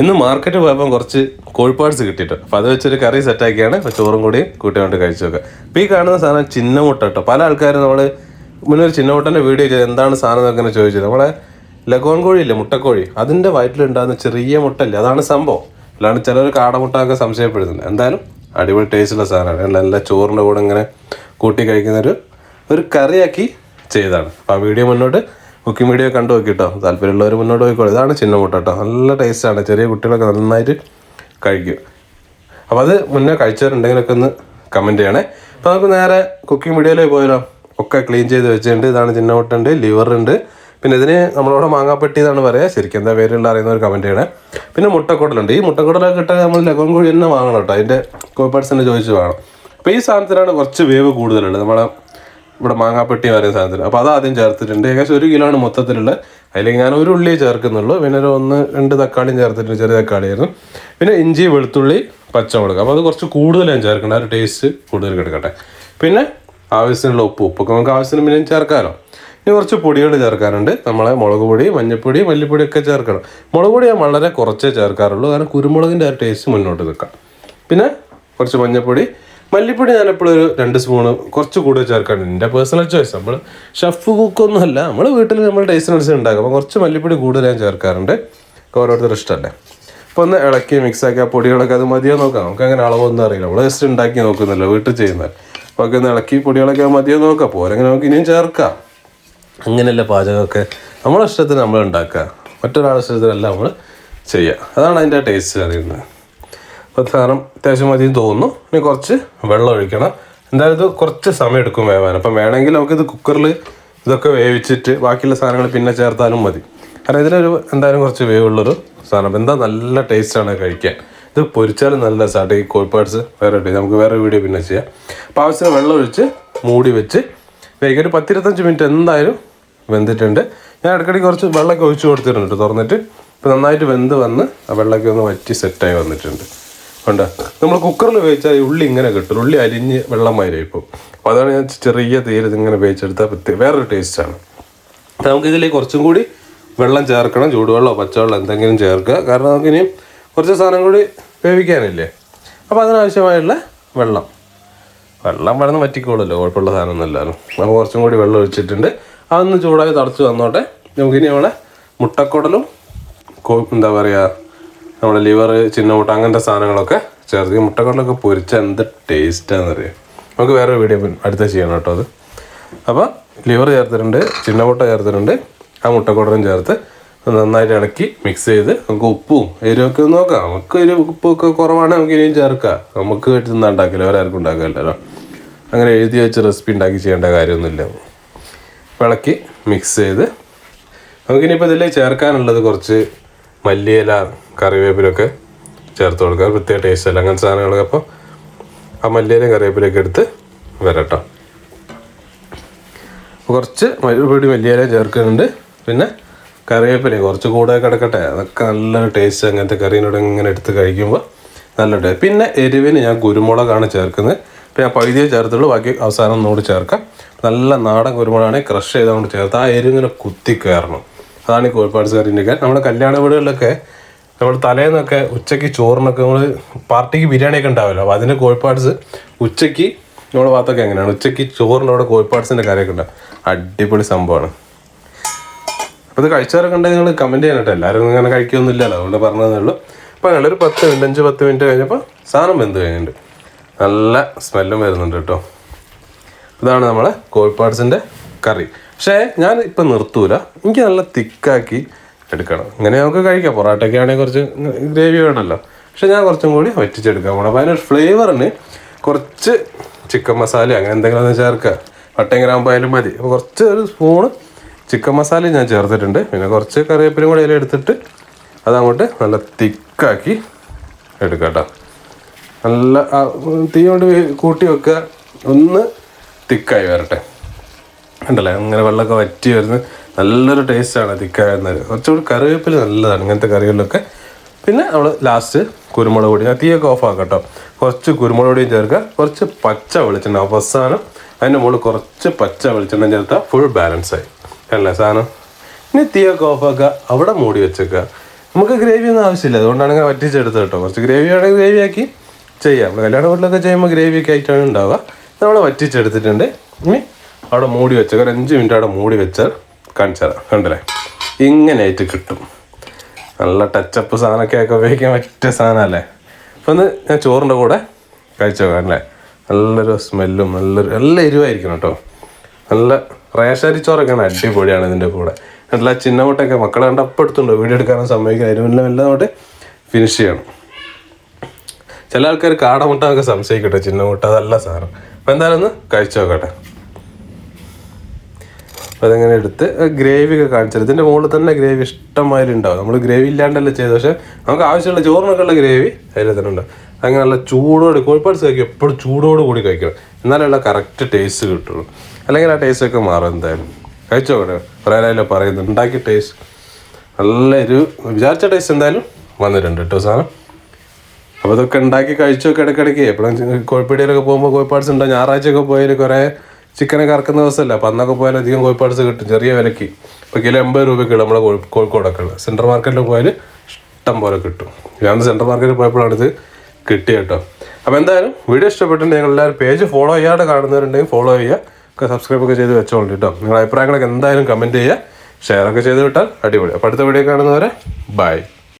ഇന്ന് മാർക്കറ്റ് പോയപ്പോൾ കുറച്ച് കോഴിപ്പാട്സ് കിട്ടിയിട്ട് അപ്പോൾ അത് വെച്ചൊരു കറി സെറ്റാക്കിയാണ് ചോറും കൂടി കൂട്ടിയോണ്ട് കഴിച്ചു നോക്കുക അപ്പോൾ ഈ കാണുന്ന സാധനം ചിന്നമുട്ട കേട്ടോ. പല ആൾക്കാരും നമ്മൾ മുന്നേ ഒരു ചിന്നമുട്ടന്റെ വീഡിയോ ചെയ്ത് എന്താണ് സാധനം എന്നൊക്കെ ചോദിച്ചത് നമ്മളെ ലഗോൺ കോഴിയില്ലേ മുട്ടക്കോഴി. അതിന്റെ വയറ്റിലുണ്ടാകുന്ന ചെറിയ മുട്ടല്ലേ അതാണ് സംഭവം. അല്ലാണ്ട് ചിലർ കാടമുട്ടൊക്കെ സംശയപ്പെടുന്നുണ്ട്. എന്തായാലും അടിപൊളി ടേസ്റ്റുള്ള സാധനമാണ്. നല്ല ചോറിന്റെ കൂടെ ഇങ്ങനെ കൂട്ടി കഴിക്കുന്നൊരു ഒരു കറിയാക്കി ചെയ്തതാണ്. അപ്പോൾ ആ വീഡിയോ മുന്നോട്ട് കുക്കിംഗ് വീഡിയോ കണ്ടു നോക്കിട്ടോ. താല്പര്യമുള്ളവർ മുന്നോട്ട് പോയിക്കോളൂ. ഇതാണ് ചിന്ന മുട്ട കേട്ടോ നല്ല ടേസ്റ്റാണ് ചെറിയ കുട്ടികളൊക്കെ നന്നായിട്ട് കഴിക്കും. അപ്പോൾ അത് മുന്നേ കഴിച്ചവരുണ്ടെങ്കിലൊക്കെ ഒന്ന് കമന്റ് ചെയ്യണേ. അപ്പോൾ നമുക്ക് നേരെ കുക്കിംഗ് വീഡിയോയിലേക്ക് പോയാലോ. ഒക്കെ ക്ലീൻ ചെയ്ത് വെച്ചിട്ടുണ്ട്. ഇതാണ് ചിന്ന മുട്ട ഉണ്ട്. ലിവർ ഉണ്ട് പിന്നെ ഇതിന് നമ്മളോട് മാങ്ങാപ്പെട്ടി എന്നാണ് പറയുക ശരിക്കും എന്താ പേരുള്ള അറിയുന്നവർ കമന്റ് ചെയ്യണേ. പിന്നെ മുട്ടക്കുടലുണ്ട്. ഈ മുട്ടക്കുടലൊക്കെ കിട്ടാൻ നമ്മൾ ലഗോൺ കോഴി തന്നെ വാങ്ങണം കേട്ടോ. അതിന്റെ കോഴിപ്പാട്സ് തന്നെ ചോദിച്ച് വാങ്ങണം. അപ്പോൾ ഈ സാധനത്തിനാണ് കുറച്ച് വേവ് കൂടുതലുള്ളത്. നമ്മളെ ഇവിടെ മാങ്ങാപ്പെട്ടി പറയുന്ന സാധനത്തിൽ അപ്പോൾ ആദ്യം ചേർത്തിട്ടുണ്ട്. ഏകദേശം ഒരു കിലോ ആണ് മൊത്തത്തിലുള്ളത് അതിലേക്ക് ഞാൻ ഒരു ഉള്ളിയെ ചേർക്കുന്നുള്ളൂ. പിന്നെ ഒരു ഒന്ന് രണ്ട് തക്കാളിയും ചേർത്തിട്ടുണ്ട്. ചെറിയ തക്കാളിയായിരുന്നു. പിന്നെ ഇഞ്ചി വെളുത്തുള്ളി പച്ചമുളക്. അപ്പോൾ അത് കുറച്ച് കൂടുതൽ ഞാൻ ചേർക്കണം. ആ ഒരു ടേസ്റ്റ് കൂടുതൽ കിടക്കട്ടെ. പിന്നെ ആവശ്യത്തിനുള്ള ഉപ്പ്. ഉപ്പൊക്കെ നമുക്ക് ആവശ്യത്തിന് പിന്നെ ചേർക്കാമല്ലോ ഇനി കുറച്ച് പൊടികൾ ചേർക്കാനുണ്ട്. നമ്മളെ മുളക് പൊടി മഞ്ഞൾപ്പൊടി മല്ലിപ്പൊടി ഒക്കെ ചേർക്കണം. മുളക് പൊടി ഞാൻ വളരെ കുറച്ചേ ചേർക്കാറുള്ളൂ. കാരണം കുരുമുളകിന്റെ ആ ടേസ്റ്റ് മുന്നോട്ട് നിൽക്കാം പിന്നെ കുറച്ച് മഞ്ഞൾപ്പൊടി മല്ലിപ്പൊടി ഞാൻ എപ്പോഴും ഒരു രണ്ട് സ്പൂണ് കുറച്ച് കൂടുതൽ ചേർക്കാറുണ്ട്. എന്റെ പേഴ്സണൽ ചോയ്സ് നമ്മൾ ഷെഫ് കുക്കൊന്നും അല്ല നമ്മൾ വീട്ടിൽ നമ്മൾ ടേസ്റ്റിനനുസരിച്ച് ഉണ്ടാക്കും. അപ്പോൾ കുറച്ച് മല്ലിപ്പൊടി കൂടുതൽ ഞാൻ ചേർക്കാറുണ്ട്. ഓരോരുത്തർ ഇഷ്ടമല്ലേ? അപ്പോൾ ഒന്ന് ഇളക്കി മിക്സ് ആക്കി ആ പൊടികളൊക്കെ അത് മതിയോ നോക്കാം. നമുക്ക് അങ്ങനെ അളവൊന്നും അറിയില്ല. നമ്മൾ ജസ്റ്റ് ഉണ്ടാക്കി നോക്കുന്നില്ല വീട്ടിൽ ചെയ്യുന്നത്. അപ്പോൾ ഒക്കെ ഒന്ന് ഇളക്കി പൊടികളൊക്കെ മതിയോ നോക്കാം. പോരെങ്കിൽ നമുക്ക് ഇനിയും ചേർക്കാം. അങ്ങനെയല്ല പാചകമൊക്കെ നമ്മളെ ഇഷ്ടത്തിന് നമ്മൾ ഉണ്ടാക്കുക. മറ്റൊരാളുടെ ഇഷ്ടത്തിനല്ല നമ്മൾ ചെയ്യുക. അതാണ് അതിന്റെ ടേസ്റ്റ് അറിയുന്നത്. സാധനം അത്യാവശ്യം മതി തോന്നുന്നു. ഇനി കുറച്ച് വെള്ളം ഒഴിക്കണം. എന്തായാലും ഇത് കുറച്ച് സമയം എടുക്കും വേവാൻ. അപ്പം വേണമെങ്കിൽ നമുക്കിത് കുക്കറിൽ ഇതൊക്കെ വേവിച്ചിട്ട് ബാക്കിയുള്ള സാധനങ്ങൾ പിന്നെ ചേർത്താലും മതി. കാരണം ഇതിനൊരു എന്തായാലും കുറച്ച് വേവുള്ളൊരു സാധനം. എന്താ നല്ല ടേസ്റ്റാണ് കഴിക്കാൻ. ഇത് പൊരിച്ചാലും നല്ല രസമായിട്ട് ഈ കോഴിപ്പാട്സ് വേറെ നമുക്ക് വേറെ വീഡിയോ പിന്നെ ചെയ്യാം. അപ്പോൾ ആവശ്യത്തിന് വെള്ളം ഒഴിച്ച് മൂടി വെച്ച് വേഗം ഒരു പത്തിരുപത്തഞ്ച് മിനിറ്റ് എന്തായാലും വെന്തിട്ടുണ്ട്. ഞാൻ ഇടയ്ക്കിടയ്ക്ക് കുറച്ച് വെള്ളമൊക്കെ ഒഴിച്ച് കൊടുത്തിട്ടുണ്ട് തുറന്നിട്ട്. ഇപ്പോൾ നന്നായിട്ട് വെന്ത് വന്ന് ആ വെള്ളമൊക്കെ ഒന്ന് വറ്റി സെറ്റായി വന്നിട്ടുണ്ട്. ഉണ്ട്. നമ്മൾ കുക്കറിൽ വേവിച്ചാൽ ഈ ഉള്ളി ഇങ്ങനെ കിട്ടും. ഉള്ളി അരിഞ്ഞ് വെള്ളമായി ഇപ്പം അപ്പോൾ അതാണ് ഞാൻ ചെറിയ തീരത്ത് ഇങ്ങനെ വേവിച്ചെടുത്താൽ പ്രത്യേക വേറൊരു ടേസ്റ്റാണ് നമുക്ക് ഇതിലേക്ക് കുറച്ചും കൂടി വെള്ളം ചേർക്കണം. ചൂടുവെള്ളമോ പച്ചവെള്ളം എന്തെങ്കിലും ചേർക്കുക. കാരണം നമുക്കിനി കുറച്ച് സാധനം കൂടി വേവിക്കാനില്ലേ? അപ്പോൾ അതിനാവശ്യമായുള്ള വെള്ളം. വെള്ളം വെള്ളം വറ്റിക്കോളല്ലോ കുഴപ്പമുള്ള സാധനമൊന്നുമല്ലല്ലോ അപ്പോൾ കുറച്ചും കൂടി വെള്ളം ഒഴിച്ചിട്ടുണ്ട്. അതൊന്ന് ചൂടായി തടച്ച് വന്നോട്ടെ. നമുക്കിനി നമ്മളെ മുട്ടക്കുടലും എന്താ പറയുക നമ്മുടെ ലിവർ ചിന്നമുട്ട അങ്ങനത്തെ സാധനങ്ങളൊക്കെ ചേർത്ത്. ഈ മുട്ടക്കടലൊക്കെ പൊരിച്ച എന്ത് ടേസ്റ്റാണെന്ന് അറിയാം നമുക്ക് വേറെ വീഡിയോ അടുത്ത ചെയ്യണം കേട്ടോ അത്. അപ്പോൾ ലിവർ ചേർത്തിട്ടുണ്ട് ചിന്നമുട്ട ചേർത്തിട്ടുണ്ട് ആ മുട്ടക്കുടലും ചേർത്ത് നന്നായിട്ട് ഇളക്കി മിക്സ് ചെയ്ത് നമുക്ക് ഉപ്പും എരിവൊക്കെ നോക്കാം. നമുക്ക് എരിവ് ഉപ്പൊക്കെ കുറവാണ് നമുക്ക് ഇനിയും ചേർക്കാം. നമുക്ക് നിന്ന് ഉണ്ടാക്കില്ല വേറെ ആർക്കും ഉണ്ടാക്കില്ലല്ലോ. അങ്ങനെ എഴുതി വെച്ച് റെസിപ്പി ഉണ്ടാക്കി ചെയ്യേണ്ട കാര്യമൊന്നുമില്ല. ഇളക്കി മിക്സ് ചെയ്ത്. നമുക്കിനിയിപ്പോൾ ഇതിലേക്ക് ചേർക്കാനുള്ളത് കുറച്ച് മല്ലിയില കറിവേപ്പിലൊക്കെ ചേർത്ത് കൊടുക്കുക. പ്രത്യേക ടേസ്റ്റ് അല്ല. അങ്ങനത്തെ സാധനങ്ങളൊക്കെ അപ്പോൾ ആ മല്ലിയിലയും കറിവേപ്പിലൊക്കെ എടുത്ത് വരട്ടോ. കുറച്ച് മല്ലിപ്പൊടി മല്ലിയില ചേർക്കുന്നുണ്ട്. പിന്നെ കറിവേപ്പില കുറച്ച് കൂടെ കിടക്കട്ടെ. അതൊക്കെ നല്ലൊരു ടേസ്റ്റ് അങ്ങനത്തെ കറീനോട് ഇങ്ങനെ എടുത്ത് കഴിക്കുമ്പോൾ നല്ല ടേസ്റ്റ് പിന്നെ എരിവിന് ഞാൻ കുരുമുളകാണ് ചേർക്കുന്നത്. അപ്പോൾ ഞാൻ പകുതിയെ ചേർത്തുള്ളൂ. ബാക്കി അവസാനം ഒന്നുകൂടി ചേർക്കാം. നല്ല നാടൻ കുരുമുളകാണെങ്കിൽ ക്രഷ് ചെയ്തുകൊണ്ട് ചേർത്ത് ആ എരിവ് ഇങ്ങനെ കുത്തി കയറണം. അതാണ് ഈ കോഴിപ്പാട് കറീന്റെ നമ്മുടെ കല്യാണ വീടുകളിലൊക്കെ നമ്മൾ തലേന്നൊക്കെ ഉച്ചയ്ക്ക് ചോറിനൊക്കെ നമ്മൾ പാർട്ടിക്ക് ബിരിയാണിയൊക്കെ ഉണ്ടാവുമല്ലോ അപ്പോൾ അതിന്റെ കോഴിപ്പാട്സ് ഉച്ചയ്ക്ക് നമ്മുടെ ഭാഗത്തൊക്കെ എങ്ങനെയാണ്? ഉച്ചയ്ക്ക് ചോറിന്റെ അവിടെ കോഴിപ്പാട്സിന്റെ കറിയൊക്കെ ഉണ്ടാവും അടിപൊളി സംഭവമാണ്. അപ്പോൾ ഇത് കഴിച്ചവരൊക്കെ ഉണ്ടെങ്കിൽ നിങ്ങൾ കമന്റ് ചെയ്യാൻ കേട്ടോ. എല്ലാവരും ഇങ്ങനെ കഴിക്കൊന്നുമില്ലല്ലോ. അതുകൊണ്ട് പറഞ്ഞതേ ഉള്ളൂ. അപ്പോൾ ഞങ്ങളൊരു പത്ത് മിനിറ്റ് അഞ്ച് പത്ത് മിനിറ്റ് കഴിഞ്ഞപ്പോൾ സാധനം വെന്ത് കഴിഞ്ഞിട്ടുണ്ട്. നല്ല സ്മെല്ലും വരുന്നുണ്ട് കേട്ടോ. ഇതാണ് നമ്മളെ കോഴിപ്പാട്സിന്റെ കറി. പക്ഷേ ഞാൻ ഇപ്പം നിർത്തൂല. എനിക്ക് നല്ല തിക്കാക്കി എടുക്കണം. ഇങ്ങനെ നമുക്ക് കഴിക്കാം. പൊറോട്ടയ്ക്ക് ആണെങ്കിൽ കുറച്ച് ഗ്രേവി വേണമല്ലോ. പക്ഷെ ഞാൻ കുറച്ചും കൂടി വറ്റിച്ചെടുക്കാൻ പോകണം അപ്പോൾ അതിനൊരു ഫ്ലേവറിന് കുറച്ച് ചിക്കൻ മസാല അങ്ങനെ എന്തെങ്കിലും ഒന്ന് ചേർക്കുക. വട്ടയും ഗ്രാമ്പായാലും മതി. അപ്പോൾ കുറച്ച് ഒരു സ്പൂണ് ചിക്കൻ മസാല ഞാൻ ചേർത്തിട്ടുണ്ട്. പിന്നെ കുറച്ച് കറിവേപ്പിലും കൂടെ അതിൽ എടുത്തിട്ട് അതങ്ങോട്ട് നല്ല തിക്കാക്കി എടുക്കാം കേട്ടോ. നല്ല തീ കൊണ്ട് കൂട്ടി വെക്കുക. ഒന്ന് തിക്കായി വരട്ടെ. ഉണ്ടല്ലേ? അങ്ങനെ വെള്ളമൊക്കെ വറ്റി വരുന്ന നല്ലൊരു ടേസ്റ്റാണ് തിക്കായ വരുന്നത് കുറച്ചുകൂടി കറിവേപ്പില നല്ലതാണ് ഇങ്ങനത്തെ കറികളിലൊക്കെ. പിന്നെ നമ്മൾ ലാസ്റ്റ് കുരുമുളക് പൊടി. തീയൊക്കെ ഓഫ് ആക്കാം കേട്ടോ കുറച്ച് കുരുമുളക് പൊടിയും ചേർക്കുക. കുറച്ച് പച്ച വെളിച്ചെണ്ണ. അവസാനം അതിന്റെ മുകളിൽ കുറച്ച് പച്ച വെളിച്ചെണ്ണ ചേർത്താൽ ഫുൾ ബാലൻസ് ആയി. അല്ലേ സാധനം ഇനി തീയൊക്കെ ഓഫ് ആക്കുക. അവിടെ മൂടി വെച്ചേക്കുക. നമുക്ക് ഗ്രേവി ഒന്നും ആവശ്യമില്ല. അതുകൊണ്ടാണ് ഇങ്ങനെ വറ്റിച്ചെടുത്തത് കേട്ടോ കുറച്ച് ഗ്രേവി ആണെങ്കിൽ ഗ്രേവി ആക്കി ചെയ്യാം. കല്യാണ വീട്ടിലൊക്കെ ചെയ്യുമ്പോൾ ഗ്രേവി ഒക്കെ ആയിട്ടാണ് ഉണ്ടാവുക. നമ്മൾ വറ്റിച്ചെടുത്തിട്ടുണ്ട്. ഇനി അവിടെ മൂടി വെച്ച ഒരു അഞ്ച് മിനിറ്റ് അവിടെ മൂടി വെച്ചാൽ കാണിച്ചു തരാം. കണ്ടല്ലേ? ഇങ്ങനെ ആയിട്ട് കിട്ടും. നല്ല ടച്ചപ്പ് സാധനമൊക്കെ ഒക്കെ ഉപയോഗിക്കാൻ പറ്റിയ സാധനമല്ലേ? അപ്പം ഒന്ന് ഞാൻ ചോറിന്റെ കൂടെ കഴിച്ചു നോക്കാം അല്ലേ? നല്ലൊരു സ്മെല്ലും നല്ലൊരു നല്ല എരിവായിരിക്കണം കേട്ടോ. നല്ല റേഷരി ചോറൊക്കെയാണ് അടിപൊളിയാണ് ഇതിന്റെ കൂടെ. നല്ല ചിന്ന മുട്ടയൊക്കെ മക്കളെ കണ്ട അപ്പം എടുത്തുണ്ടോ? വീഡിയോ എടുക്കാനും സമ്മതിക്കും അതിന് മുന്നേ എല്ലാം അങ്ങോട്ട് ഫിനിഷ് ചെയ്യണം. ചില ആൾക്കാർ കാടമുട്ട ഒക്കെ സംശയിക്കട്ടെ ചിന്നമുട്ട അതല്ല സാധനം. അപ്പം എന്തായാലും ഒന്ന് കഴിച്ചു നോക്കട്ടെ. അപ്പോൾ അതങ്ങനെ എടുത്ത് ഗ്രേവി ഒക്കെ കാണിച്ചത് ഇതിന്റെ മുകളിൽ തന്നെ ഗ്രേവി ഇഷ്ടംമാതിരി ഉണ്ടാവും. നമ്മൾ ഗ്രേവി ഇല്ലാണ്ടല്ല ചെയ്തത്. പക്ഷേ നമുക്ക് ആവശ്യമുള്ള ചോറിനൊക്കെ ഉള്ള ഗ്രേവി അതിൽ തന്നെ ഉണ്ട്. അങ്ങനെ നല്ല ചൂടോട് കോഴിപ്പാട് കഴിക്കും എപ്പോഴും ചൂടോട് കൂടി കഴിക്കണം. എന്നാലുള്ള കറക്റ്റ് ടേസ്റ്റ് കിട്ടുള്ളൂ. അല്ലെങ്കിൽ ആ ടേസ്റ്റ് ഒക്കെ മാറും എന്തായാലും. കഴിച്ചോ കേട്ടോ പറയാനല്ലോ പറയുന്നത് ഉണ്ടാക്കിയ ടേസ്റ്റ് നല്ല ഒരു വിചാരിച്ച ടേസ്റ്റ് എന്തായാലും വന്നിട്ടുണ്ട് കേട്ടോ സാധനം. അപ്പോൾ ഇതൊക്കെ ഉണ്ടാക്കി കഴിച്ചൊക്കെ ഇടയ്ക്കിടയ്ക്ക്. എപ്പോഴും കോഴിപ്പീടിയിലൊക്കെ പോകുമ്പോൾ കോഴിപ്പാട്സ് ഉണ്ടോ? ഞായറാഴ്ചയൊക്കെ പോയാൽ കുറേ ചിക്കനൊക്കെ കറക്കുന്ന ദിവസമല്ല അപ്പം അന്നൊക്കെ പോയാൽ അധികം കോഴിപ്പാട്സ് കിട്ടും ചെറിയ വിലയ്ക്ക്. ഇപ്പോൾ കിലോ എൺപത് രൂപയ്ക്ക് നമ്മുടെ കോഴി കോഴിക്കോടൊക്കെ ഉള്ളത്. സെൻട്രൽ മാർക്കറ്റിൽ പോയാൽ ഇഷ്ടം പോലെ കിട്ടും. ഞാൻ സെൻട്രൽ മാർക്കറ്റിൽ പോയപ്പോഴാണ് ഇത് കിട്ടിയ കേട്ടോ. അപ്പോൾ എന്തായാലും വീഡിയോ ഇഷ്ടപ്പെട്ടിട്ടുണ്ടെങ്കിൽ നിങ്ങൾ എല്ലാവരും പേജ് ഫോളോ ചെയ്യാതെ കാണുന്നവരുണ്ടെങ്കിൽ ഫോളോ ചെയ്യുക. ഒക്കെ സബ്സ്ക്രൈബ് ഒക്കെ ചെയ്ത് വെച്ചോളൂ കേട്ടോ. നിങ്ങളുടെ അഭിപ്രായങ്ങളൊക്കെ എന്തായാലും കമന്റ് ചെയ്യുക. ഷെയർ ഒക്കെ ചെയ്ത് വിട്ടാൽ അടിപൊളി. അപ്പോൾ അടുത്ത വീഡിയോ കാണുന്നവരെ ബൈ